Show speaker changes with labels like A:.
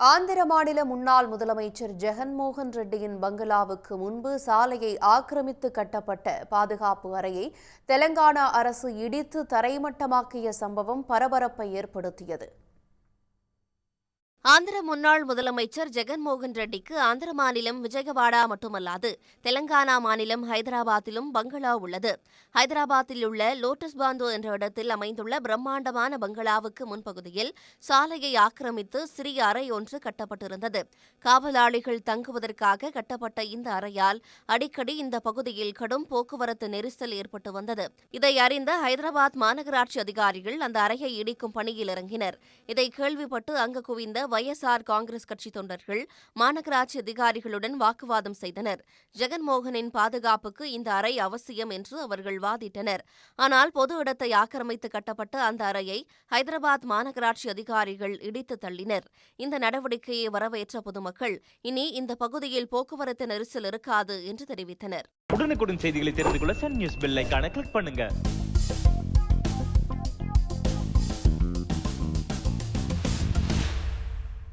A: ஆந்திர மாநில முன்னாள் முதலமைச்சர் ஜெகன்மோகன் ரெட்டியின் பங்களாவுக்கு முன்பு சாலையை ஆக்கிரமித்து கட்டப்பட்ட பாதுகாப்பு அறையை தெலங்கானா அரசு இடித்து தரைமட்டமாக்கிய சம்பவம் பரபரப்பை ஏற்படுத்தியது.
B: ஆந்திர முன்னாள் முதலமைச்சர் ஜெகன்மோகன் ரெட்டிக்கு ஆந்திர மாநிலம் விஜயவாடா மட்டுமல்லாது தெலங்கானா மாநிலம் ஹைதராபாத்திலும் பங்களா உள்ளது. ஹைதராபாத்தில் உள்ள லோட்டஸ் பாந்தோ என்ற இடத்தில் அமைந்துள்ள பிரம்மாண்டமான பங்களாவுக்கு முன்பகுதியில் சாலையை ஆக்கிரமித்து சிறிய அறை ஒன்று கட்டப்பட்டிருந்தது. காவலாளிகள் தங்குவதற்காக கட்டப்பட்ட இந்த அறையால் அடிக்கடி இந்த பகுதியில் கடும் போக்குவரத்து நெரிசல் ஏற்பட்டு வந்தது. இதை அறிந்த ஹைதராபாத் மாநகராட்சி அதிகாரிகள் அந்த அறையை இடிக்கும் பணியில் இறங்கினர். இதை கேள்விப்பட்டு அங்கு குவிந்த வைஎஸ்ஆர் காங்கிரஸ் கட்சி தொண்டர்கள் மாநகராட்சி அதிகாரிகளுடன் வாக்குவாதம் செய்தனர். ஜெகன்மோகனின் பாதுகாப்புக்கு இந்த அறை அவசியம் என்று அவர்கள் வாதிட்டனர். ஆனால் பொது இடத்தை ஆக்கிரமித்து கட்டப்பட்ட அந்த அறையை ஹைதராபாத் மாநகராட்சி அதிகாரிகள் இடித்து தள்ளினர். இந்த நடவடிக்கையை வரவேற்ற பொதுமக்கள் இனி இந்த பகுதியில் போக்குவரத்து நெரிசல் இருக்காது என்று தெரிவித்தனர்.
C: உடனுக்குடன் செய்திகளை தெரிந்து கொள்ள சன் நியூஸ் பெல்லைக்கான கிளிக் பண்ணுங்க.